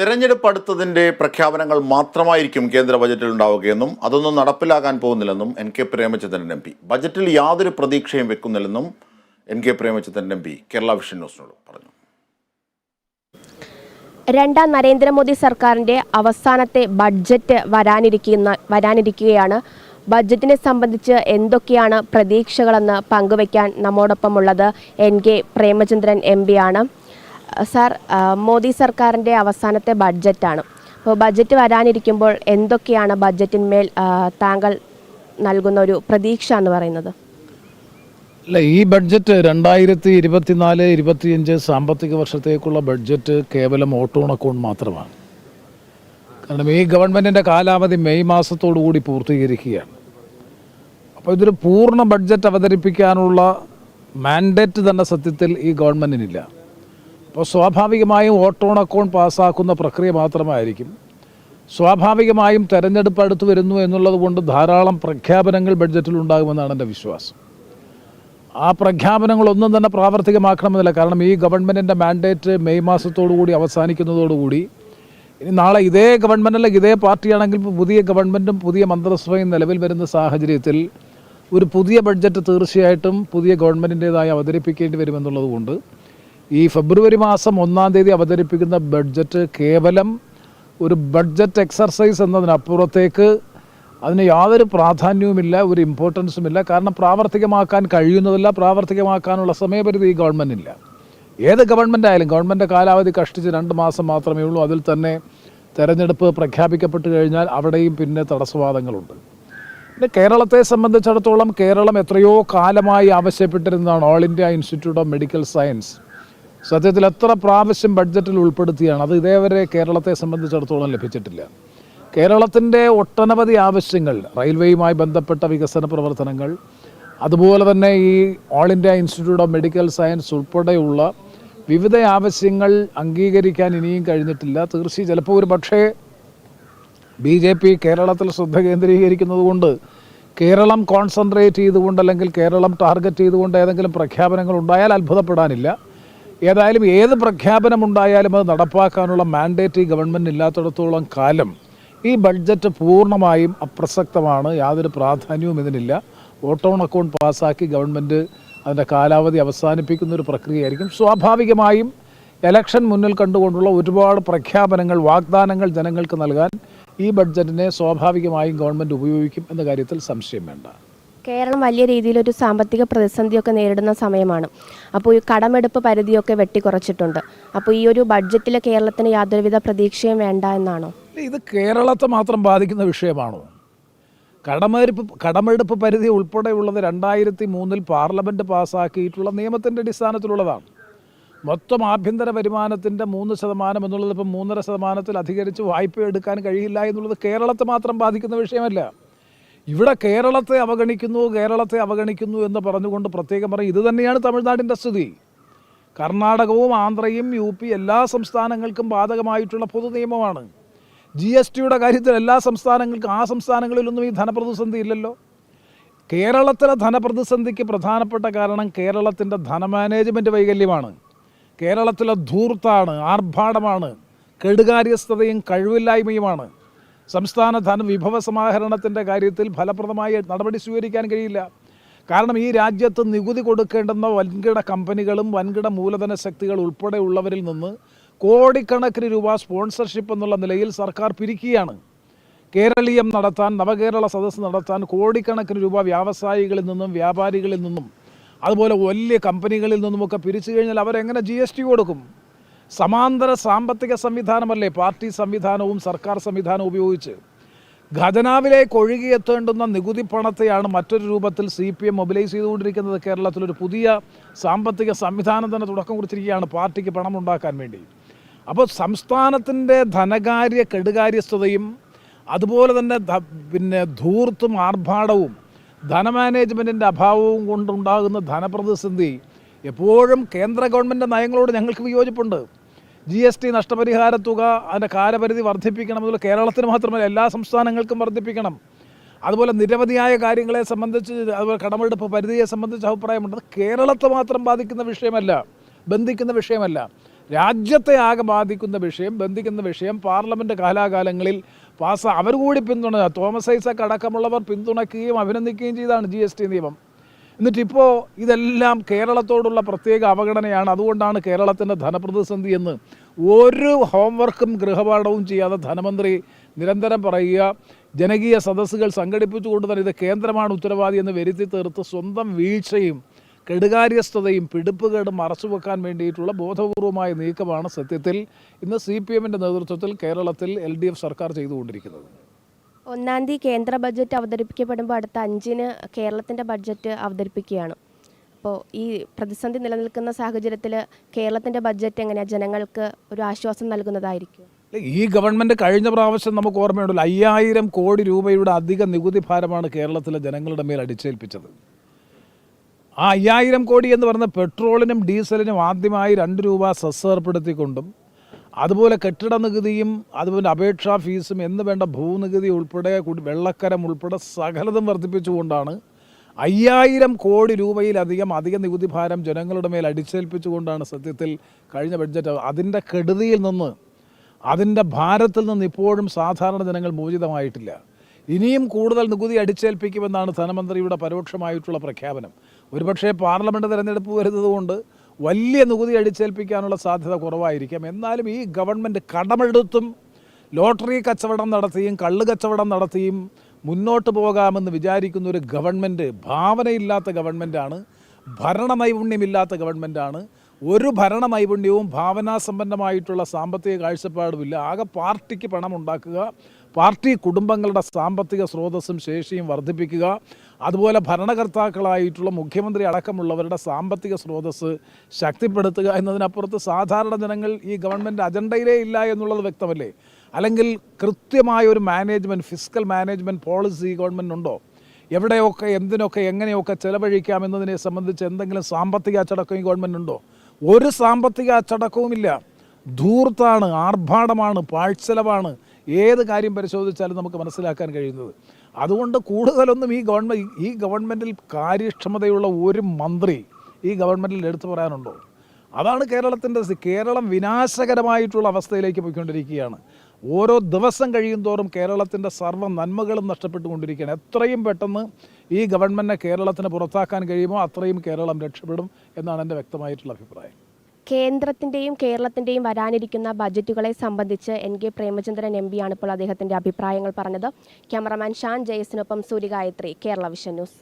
തെരഞ്ഞെടുപ്പ് അടുത്തതിന്റെ പ്രഖ്യാപനങ്ങൾ മാത്രമായിരിക്കും കേന്ദ്ര ബജറ്റിൽ ഉണ്ടാവുകയെന്നും അതൊന്നും നടപ്പിലാകാൻ പോകുന്നില്ലെന്നും N K Premachandran M P. ബജറ്റിൽ യാതൊരു പ്രതീക്ഷയും വെക്കുന്നില്ലെന്നും N K Premachandran M P. Kerala Vision ന്യൂസിനോട് പറഞ്ഞു. രണ്ടാം നരേന്ദ്രമോദി സർക്കാരിന്റെ അവസാനത്തെ ബഡ്ജറ്റ് വരാനിരിക്കുന്ന വരാനിരിക്കുകയാണ്. ബഡ്ജറ്റിനെ സംബന്ധിച്ച് എന്തൊക്കെയാണ് പ്രതീക്ഷകളെന്ന് പങ്കുവയ്ക്കാൻ നമ്മോടൊപ്പമുള്ളത് എൻ കെ പ്രേമചന്ദ്രൻ എം ആണ്. സാർ മോദി സർക്കാരിന്റെ അവസാനത്തെ ബഡ്ജറ്റാണ്. അപ്പോൾ ബഡ്ജറ്റ് വരാനിരിക്കുമ്പോൾ എന്തൊക്കെയാണ് ബഡ്ജറ്റിന്മേൽ താങ്കൾ നൽകുന്ന ഒരു പ്രതീക്ഷ എന്ന് പറയുന്നത്? അല്ല ഈ ബഡ്ജറ്റ് രണ്ടായിരത്തി ഇരുപത്തിനാല് ഇരുപത്തിയഞ്ച് സാമ്പത്തിക വർഷത്തേക്കുള്ള ബഡ്ജറ്റ് കേവലം ഓട്ടോൺ അക്കൗണ്ട് മാത്രമാണ്. കാരണം ഈ ഗവൺമെന്റിന്റെ കാലാവധി മെയ് കൂടി പൂർത്തീകരിക്കുകയാണ്. അപ്പോൾ ഇതൊരു പൂർണ ബഡ്ജറ്റ് അവതരിപ്പിക്കാനുള്ള മാൻഡേറ്റ് തന്നെ സത്യത്തിൽ ഈ ഗവൺമെന്റിനില്ല അപ്പോൾ സ്വാഭാവികമായും ഓട്ടോൺ അക്കൗണ്ട് പാസ്സാക്കുന്ന പ്രക്രിയ മാത്രമായിരിക്കും. സ്വാഭാവികമായും തെരഞ്ഞെടുപ്പ് അടുത്ത് വരുന്നു എന്നുള്ളത് കൊണ്ട് ധാരാളം പ്രഖ്യാപനങ്ങൾ ബഡ്ജറ്റിൽ ഉണ്ടാകുമെന്നാണ് എന്റെ വിശ്വാസം. ആ പ്രഖ്യാപനങ്ങളൊന്നും തന്നെ പ്രാവർത്തികമാക്കണമെന്നില്ല. കാരണം ഈ ഗവൺമെന്റിന്റെ മാൻഡേറ്റ് മെയ് മാസത്തോടു കൂടി അവസാനിക്കുന്നതോടുകൂടി ഇനി നാളെ ഇതേ ഗവൺമെന്റ് അല്ലെങ്കിൽ ഇതേ പാർട്ടിയാണെങ്കിൽ പുതിയ ഗവൺമെന്റും പുതിയ മന്ത്രിസഭയും നിലവിൽ വരുന്ന സാഹചര്യത്തിൽ ഒരു പുതിയ ബഡ്ജറ്റ് തീർച്ചയായിട്ടും പുതിയ ഗവൺമെന്റിന്റേതായി അവതരിപ്പിക്കേണ്ടി വരുമെന്നുള്ളത് കൊണ്ട് ഈ ഫെബ്രുവരി മാസം ഒന്നാം തീയതി അവതരിപ്പിക്കുന്ന ബഡ്ജറ്റ് കേവലം ഒരു ബഡ്ജറ്റ് എക്സർസൈസ് എന്നതിനപ്പുറത്തേക്ക് അതിന് യാതൊരു പ്രാധാന്യവുമില്ല ഒരു ഇമ്പോർട്ടൻസും ഇല്ല കാരണം പ്രാവർത്തികമാക്കാൻ കഴിയുന്നതല്ല പ്രാവർത്തികമാക്കാനുള്ള സമയപരിധി ഈ ഗവൺമെന്റില്ല ഏത് ഗവൺമെന്റ് ആയാലും ഗവൺമെന്റ് കാലാവധി കഷ്ടിച്ച് രണ്ട് മാസം മാത്രമേ ഉള്ളൂ. അതിൽ തന്നെ തെരഞ്ഞെടുപ്പ് പ്രഖ്യാപിക്കപ്പെട്ട് കഴിഞ്ഞാൽ അവിടെയും പിന്നെ തടസ്സവാദങ്ങളുണ്ട്. പിന്നെ കേരളത്തെ സംബന്ധിച്ചിടത്തോളം കേരളം എത്രയോ കാലമായി ആവശ്യപ്പെട്ടിരുന്നതാണ് All India Institute of Medical Science സത്യത്തിൽ എത്ര പ്രാവശ്യം ബഡ്ജറ്റിൽ ഉൾപ്പെടുത്തിയാണ് അത് ഇതേവരെ കേരളത്തെ സംബന്ധിച്ചിടത്തോളം ലഭിച്ചിട്ടില്ല. കേരളത്തിന്റെ ഒട്ടനവധി ആവശ്യങ്ങൾ റെയിൽവേയുമായി ബന്ധപ്പെട്ട വികസന പ്രവർത്തനങ്ങൾ അതുപോലെ തന്നെ ഈ All India Institute of Medical Science ഉൾപ്പെടെയുള്ള വിവിധ ആവശ്യങ്ങൾ അംഗീകരിക്കാൻ ഇനിയും കഴിഞ്ഞിട്ടില്ല. തീർച്ചയായും ചിലപ്പോൾ ഒരു പക്ഷേ ബി ജെ പി കേരളത്തിൽ ശ്രദ്ധ കേന്ദ്രീകരിക്കുന്നത് കൊണ്ട് കേരളം കോൺസെൻട്രേറ്റ് ചെയ്തുകൊണ്ട് അല്ലെങ്കിൽ കേരളം ടാർഗറ്റ് ചെയ്തുകൊണ്ട് ഏതെങ്കിലും പ്രഖ്യാപനങ്ങൾ ഉണ്ടായാൽ അത്ഭുതപ്പെടാനില്ല. ഏതായാലും ഏത് പ്രഖ്യാപനമുണ്ടായാലും അത് നടപ്പാക്കാനുള്ള മാൻഡേറ്റ് ഈ ഗവൺമെന്റ് ഇല്ലാത്തിടത്തോളം കാലം ഈ ബഡ്ജറ്റ് പൂർണമായും അപ്രസക്തമാണ്. യാതൊരു പ്രാധാന്യവും ഇതിനില്ല. ഓട്ടോൺ അക്കൗണ്ട് പാസ്സാക്കി ഗവൺമെന്റ് അതിന്റെ കാലാവധി അവസാനിപ്പിക്കുന്ന ഒരു പ്രക്രിയയായിരിക്കും. സ്വാഭാവികമായും എലക്ഷൻ മുന്നിൽ കണ്ടുകൊണ്ടുള്ള ഒരുപാട് പ്രഖ്യാപനങ്ങൾ വാഗ്ദാനങ്ങൾ ജനങ്ങൾക്ക് നൽകാൻ ഈ ബഡ്ജറ്റിനെ സ്വാഭാവികമായും ഗവൺമെന്റ് ഉപയോഗിക്കും എന്ന കാര്യത്തിൽ സംശയം വേണ്ട. കേരളം വലിയ രീതിയിലൊരു സാമ്പത്തിക പ്രതിസന്ധിയൊക്കെ നേരിടുന്ന സമയമാണ്. അപ്പോൾ ഈ കടമെടുപ്പ് പരിധിയൊക്കെ വെട്ടിക്കുറച്ചിട്ടുണ്ട്. അപ്പോൾ ഈ ഒരു ബഡ്ജറ്റിൽ കേരളത്തിന് യാതൊരുവിധ പ്രതീക്ഷയും വേണ്ട എന്നാണോ? ഇത് കേരളത്തെ മാത്രം ബാധിക്കുന്ന വിഷയമാണോ? കടമെടുപ്പ് കടമെടുപ്പ് പരിധി ഉൾപ്പെടെയുള്ളത് രണ്ടായിരത്തി മൂന്നിൽ പാർലമെന്റ് പാസ്സാക്കിയിട്ടുള്ള നിയമത്തിന്റെ അടിസ്ഥാനത്തിലുള്ളതാണ്. മൊത്തം ആഭ്യന്തര വരുമാനത്തിന്റെ മൂന്ന് ശതമാനം എന്നുള്ളത് ഇപ്പം മൂന്നര ശതമാനത്തിൽ അധികരിച്ച് വായ്പ എടുക്കാൻ കഴിയില്ല എന്നുള്ളത് കേരളത്തെ മാത്രം ബാധിക്കുന്ന വിഷയമല്ല. ഇവിടെ കേരളത്തെ അവഗണിക്കുന്നു കേരളത്തെ അവഗണിക്കുന്നു എന്ന് പറഞ്ഞുകൊണ്ട് പ്രത്യേകം പറയും. ഇത് തന്നെയാണ് തമിഴ്നാടിന്റെ സ്ഥിതി. കർണാടകവും ആന്ധ്രയും യു പി എല്ലാ സംസ്ഥാനങ്ങൾക്കും ബാധകമായിട്ടുള്ള പൊതു നിയമമാണ്. ജി എസ് ടിയുടെ കാര്യത്തിൽ എല്ലാ സംസ്ഥാനങ്ങൾക്കും ആ സംസ്ഥാനങ്ങളിലൊന്നും ഈ ധനപ്രതിസന്ധി ഇല്ലല്ലോ. കേരളത്തിലെ ധനപ്രതിസന്ധിക്ക് പ്രധാനപ്പെട്ട കാരണം കേരളത്തിന്റെ ധനമാനേജ്മെന്റ് വൈകല്യമാണ്. കേരളത്തിലെ ധൂർത്താണ് ആർഭാടമാണ് കെടുകാര്യസ്ഥതയും കഴിവില്ലായ്മയുമാണ്. സംസ്ഥാന ധന വിഭവ സമാഹരണത്തിന്റെ കാര്യത്തിൽ ഫലപ്രദമായ നടപടി സ്വീകരിക്കാൻ കഴിയില്ല. കാരണം ഈ രാജ്യത്ത് നികുതി കൊടുക്കേണ്ടുന്ന വൻകിട കമ്പനികളും വൻകിട മൂലധന ശക്തികൾ ഉൾപ്പെടെയുള്ളവരിൽ നിന്ന് കോടിക്കണക്കിന് രൂപ സ്പോൺസർഷിപ്പ് എന്നുള്ള നിലയിൽ സർക്കാർ പിരിക്കുകയാണ്. കേരളീയം നടത്താൻ നവകേരള സദസ്സ് നടത്താൻ കോടിക്കണക്കിന് രൂപ വ്യാവസായികളിൽ നിന്നും വ്യാപാരികളിൽ നിന്നും അതുപോലെ വലിയ കമ്പനികളിൽ നിന്നുമൊക്കെ പിരിച്ചു കഴിഞ്ഞാൽ അവരെങ്ങനെ ജി എസ് ടി കൊടുക്കും? സമാന്തര സാമ്പത്തിക സംവിധാനമല്ലേ? പാർട്ടി സംവിധാനവും സർക്കാർ സംവിധാനവും ഉപയോഗിച്ച്. ഖജനാവിലേക്ക് ഒഴുകിയെത്തേണ്ടുന്ന നികുതി പണത്തെയാണ് മറ്റൊരു രൂപത്തിൽ സി പി എം മൊബിലൈസ് ചെയ്തുകൊണ്ടിരിക്കുന്നത്. കേരളത്തിലൊരു പുതിയ സാമ്പത്തിക സംവിധാനം തന്നെ തുടക്കം കുറിച്ചിരിക്കുകയാണ് പാർട്ടിക്ക് പണം ഉണ്ടാക്കാൻ വേണ്ടി. അപ്പോൾ സംസ്ഥാനത്തിന്റെ ധനകാര്യ കെടുകാര്യസ്ഥതയും അതുപോലെ തന്നെ പിന്നെ ധൂർത്തും ആർഭാടവും ധനമാനേജ്മെന്റിന്റെ അഭാവവും കൊണ്ടുണ്ടാകുന്ന ധനപ്രതിസന്ധി എപ്പോഴും കേന്ദ്ര ഗവൺമെന്റ് നയങ്ങളോട് ഞങ്ങൾക്ക് വിയോജിപ്പുണ്ട്. ജി എസ് ടി നഷ്ടപരിഹാര തുക അതിന്റെ കാലപരിധി വർദ്ധിപ്പിക്കണം എന്നുള്ള കേരളത്തിന് മാത്രമല്ല എല്ലാ സംസ്ഥാനങ്ങൾക്കും വർദ്ധിപ്പിക്കണം. അതുപോലെ നിരവധിയായ കാര്യങ്ങളെ സംബന്ധിച്ച് അതുപോലെ കടമെടുപ്പ് പരിധിയെ സംബന്ധിച്ച് അഭിപ്രായമുണ്ട്. കേരളത്തെ മാത്രം ബാധിക്കുന്ന വിഷയമല്ല ബന്ധിക്കുന്ന വിഷയമല്ല. രാജ്യത്തെ ആകെ ബാധിക്കുന്ന വിഷയം ബന്ധിക്കുന്ന വിഷയം പാർലമെന്റ് കാലാകാലങ്ങളിൽ പാസ് അവർ കൂടി പിന്തുണ തോമസ് ഐസക് അടക്കമുള്ളവർ പിന്തുണയ്ക്കുകയും അഭിനന്ദിക്കുകയും ചെയ്താണ് ജി എസ് എന്നിട്ടിപ്പോൾ ഇതെല്ലാം കേരളത്തോടുള്ള പ്രത്യേക അവഗണനയാണ്. അതുകൊണ്ടാണ് കേരളത്തിന്റെ ധനപ്രതിസന്ധി എന്ന് ഒരു ഹോംവർക്കും ഗൃഹപാഠവും ചെയ്യാതെ ധനമന്ത്രി നിരന്തരം പറയുക ജനകീയ സദസ്സുകൾ സംഘടിപ്പിച്ചുകൊണ്ട് തന്നെ ഇത് കേന്ദ്രമാണ് ഉത്തരവാദി എന്ന് വരുത്തി തീർത്ത് സ്വന്തം വീഴ്ചയും കെടുകാര്യസ്ഥതയും പിടിപ്പുകേടും മറച്ചുവെക്കാൻ വേണ്ടിയിട്ടുള്ള ബോധപൂർവമായ നീക്കമാണ് സത്യത്തിൽ ഇന്ന് സി പി എമ്മിന്റെ നേതൃത്വത്തിൽ കേരളത്തിൽ എൽ ഡി എഫ് സർക്കാർ ചെയ്തുകൊണ്ടിരിക്കുന്നത്. ഒന്നാം തീയതി കേന്ദ്ര ബഡ്ജറ്റ് അവതരിപ്പിക്കപ്പെടുമ്പോൾ അടുത്ത അഞ്ചിന് കേരളത്തിന്റെ ബഡ്ജറ്റ് അവതരിപ്പിക്കുകയാണ്. അപ്പോൾ ഈ പ്രതിസന്ധി നിലനിൽക്കുന്ന സാഹചര്യത്തിൽ കേരളത്തിന്റെ ബഡ്ജറ്റ് എങ്ങനെയാണ് ജനങ്ങൾക്ക് ഒരു ആശ്വാസം നൽകുന്നതായിരിക്കും. ഈ ഗവൺമെന്റ് കഴിഞ്ഞ പ്രാവശ്യം നമുക്ക് ഓർമ്മയുണ്ടല്ലോ അയ്യായിരം കോടി രൂപയുടെ അധിക നികുതി ഭാരമാണ് കേരളത്തിലെ ജനങ്ങളുടെ മേൽ അടിച്ചേൽപ്പിച്ചത്. ആ അയ്യായിരം കോടി എന്ന് പറഞ്ഞ പെട്രോളിനും ഡീസലിനും ആദ്യമായി രണ്ട് രൂപ സെസ് ഏർപ്പെടുത്തിക്കൊണ്ടും അതുപോലെ കെട്ടിട നികുതിയും അതുപോലെ അപേക്ഷാ ഫീസും എന്ന് വേണ്ട ഭൂനികുതി ഉൾപ്പെടെ വെള്ളക്കരം ഉൾപ്പെടെ സകലതും വർദ്ധിപ്പിച്ചുകൊണ്ടാണ് അയ്യായിരം കോടി രൂപയിലധികം അധിക നികുതി ഭാരം ജനങ്ങളുടെ മേൽ അടിച്ചേൽപ്പിച്ചുകൊണ്ടാണ് സത്യത്തിൽ കഴിഞ്ഞ ബഡ്ജറ്റ് അതിന്റെ കെടുതിയിൽ നിന്ന് അതിന്റെ ഭാരത്തിൽ നിന്ന് ഇപ്പോഴും സാധാരണ ജനങ്ങൾ മോചിതമായിട്ടില്ല. ഇനിയും കൂടുതൽ നികുതി അടിച്ചേൽപ്പിക്കുമെന്നാണ് ധനമന്ത്രിയുടെ പരോക്ഷമായിട്ടുള്ള പ്രഖ്യാപനം. ഒരുപക്ഷേ പാർലമെന്റ് തിരഞ്ഞെടുപ്പ് വരുന്നതുകൊണ്ട് വലിയ നികുതി അടിച്ചേൽപ്പിക്കാനുള്ള സാധ്യത കുറവായിരിക്കാം. എന്നാലും ഈ ഗവൺമെന്റ് കടമെടുത്തും ലോട്ടറി കച്ചവടം നടത്തിയും കള്ള് കച്ചവടം നടത്തിയും മുന്നോട്ട് പോകാമെന്ന് വിചാരിക്കുന്ന ഒരു ഗവൺമെന്റ് ഭാവനയില്ലാത്ത ഗവൺമെന്റാണ് ഭരണ നൈപുണ്യമില്ലാത്ത ഗവൺമെന്റാണ് ഒരു ഭരണ നൈപുണ്യവും ഭാവനാസമ്പന്നമായിട്ടുള്ള സാമ്പത്തിക കാഴ്ചപ്പാടുമില്ല. ആകെ പാർട്ടിക്ക് പണം ഉണ്ടാക്കുക പാർട്ടി കുടുംബങ്ങളുടെ സാമ്പത്തിക സ്രോതസ്സും ശേഷിയും വർദ്ധിപ്പിക്കുക അതുപോലെ ഭരണകർത്താക്കളായിട്ടുള്ള മുഖ്യമന്ത്രി അടക്കമുള്ളവരുടെ സാമ്പത്തിക സ്രോതസ്സ് ശക്തിപ്പെടുത്തുക എന്നതിനപ്പുറത്ത് സാധാരണ ജനങ്ങൾ ഈ ഗവൺമെന്റ് അജണ്ടയിലേ ഇല്ല എന്നുള്ളത് വ്യക്തമല്ലേ? അല്ലെങ്കിൽ കൃത്യമായ ഒരു management physical management policy government ഉണ്ടോ? എവിടെയൊക്കെ എന്തിനൊക്കെ എങ്ങനെയൊക്കെ ചെലവഴിക്കാം എന്നതിനെ സംബന്ധിച്ച് എന്തെങ്കിലും സാമ്പത്തിക അച്ചടക്കം ഈ ഗവൺമെന്റ് ഉണ്ടോ? ഒരു സാമ്പത്തിക അച്ചടക്കവുമില്ല. ധൂർത്താണ് ആർഭാടമാണ് പാഴ്ചെലവാണ്. ഏത് കാര്യം പരിശോധിച്ചാലും നമുക്ക് മനസ്സിലാക്കാൻ കഴിയുന്നത്. അതുകൊണ്ട് കൂടുതലൊന്നും ഈ ഗവൺമെന്റ് ഈ ഗവൺമെന്റിൽ കാര്യക്ഷമതയുള്ള ഒരു മന്ത്രി ഈ ഗവൺമെന്റിൽ എടുത്തു പറയാനുണ്ടോ? അതാണ് കേരളത്തിന്റെ കേരളം വിനാശകരമായിട്ടുള്ള അവസ്ഥയിലേക്ക് പോയിക്കൊണ്ടിരിക്കുകയാണ്. ഓരോ ദിവസം കഴിയും തോറും കേരളത്തിന്റെ സർവ നന്മകളും നഷ്ടപ്പെട്ടുകൊണ്ടിരിക്കുകയാണ്. എത്രയും പെട്ടെന്ന് ഈ ഗവൺമെന്റിനെ കേരളത്തിന് പുറത്താക്കാൻ കഴിയുമോ അത്രയും കേരളം രക്ഷപ്പെടും എന്നാണ് എന്റെ വ്യക്തമായിട്ടുള്ള അഭിപ്രായം. കേന്ദ്രത്തിന്റെയും കേരളത്തിന്റെയും വരാനിരിക്കുന്ന ബജറ്റുകളെ സംബന്ധിച്ച് എൻ കെ പ്രേമചന്ദ്രൻ എം പിയാണ് ഇപ്പോൾ അദ്ദേഹത്തിന്റെ അഭിപ്രായങ്ങൾ പറഞ്ഞത്. ക്യാമറമാൻ ഷാൻ ജയസിനൊപ്പം സൂര്യഗായത്രി കേരള വിഷൻ ന്യൂസ്.